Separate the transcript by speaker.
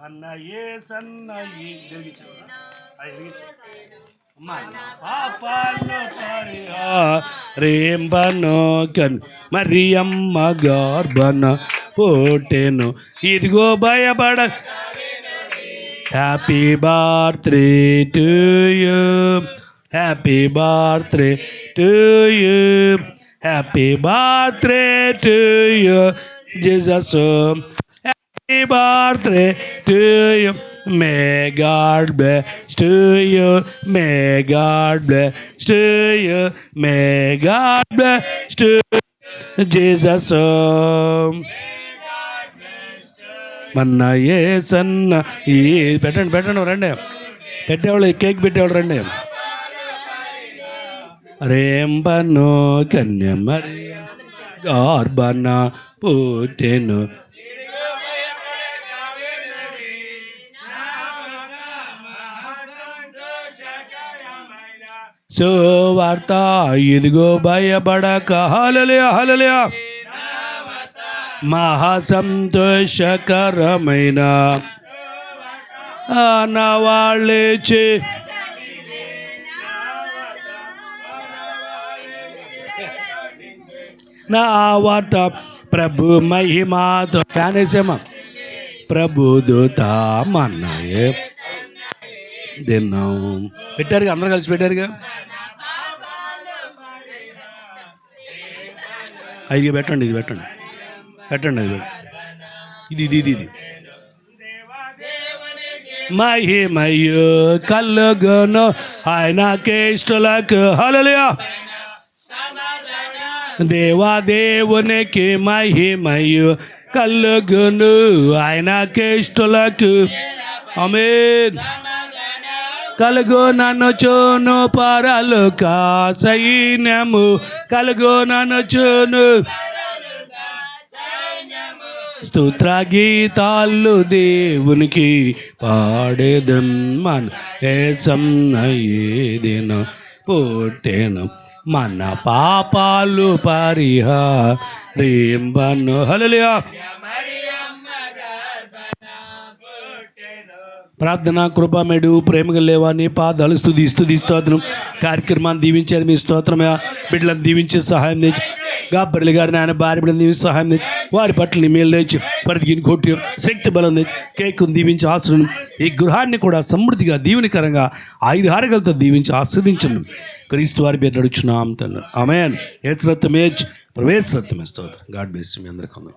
Speaker 1: మన ఏ పాపాలు పరిహారేంబను కన్ మరియమ్మ గర్భన పుట్టెను ఇదిగో భయపడ. Happy birthday to you happy birthday to you happy birthday to you Jesus happy birthday to you may God bless to you may God bless to you may God bless to Jesus మొన్న ఏ సన్న ఈ పెట్టండి పెట్టండి రండి. పెట్టేవాళ్ళు cake పెట్టేవాళ్ళు రండి. రేంబను కన్య మరి గార్బన పుట్టెను సువార్త ఇదిగో భయపడక. హలలియా హలలియా మహా సంతోషకరమైన చే నా వార్త ప్రభు మహిమాతో ఫ్యాన్ వేసేమా ప్రభు దూత మన్నయే తిన్నాం పెట్టారుగా అందరూ కలిసి పెట్టారుగా? ఐదు పెట్టండి ఇది పెట్టండి. పెట్టండి అది పెట్టండి. ఇది ఇది ఇది ఇది. మహిమయు కలుగును ఆయనకే ఇష్టలకు హలలియా దేవా దేవునికి మహిమయు కలుగును ఆయనకే ఇష్టలకు ఆమేన్. కలుగు నన్ను చూను పరలు సైన్యము కలుగు నన్ను చూను స్తోత్ర గీతాలు దేవునికి పాడేదం మన ఏసం ఏదిన పుట్టెను. మన పాపాలు పరిహారింబను హలలియా ప్రార్థన కృపమేడు ప్రేమగా లేవా నీ పాదాలు స్థుతి స్థుతి స్తోత్రం. కార్యక్రమాన్ని దీవించారు మీ స్తోత్రమే బిడ్డలను దీవించి సహాయం తెచ్చు గాబర్లు గారిని ఆయన భార్య బిడ్డను దీవించి సహాయం తెచ్చు వారి పట్ల మేలు తెచ్చి ప్రతికిని కొట్టి శక్తి బలం తెచ్చు కేకును దీవించి ఆశ్రయం. ఈ గృహాన్ని కూడా సమృద్ధిగా దీవెనికరంగా ఆయుధారగలతో దీవించి ఆస్వాదించండి క్రీస్తు వారి పేరు నడుచున్నాం తను ఆమెన్. ఏశ్రత్వమే ప్రవేశరత్వమే స్తోత్రం. గాడ్ బేస్ మీ అందరికీ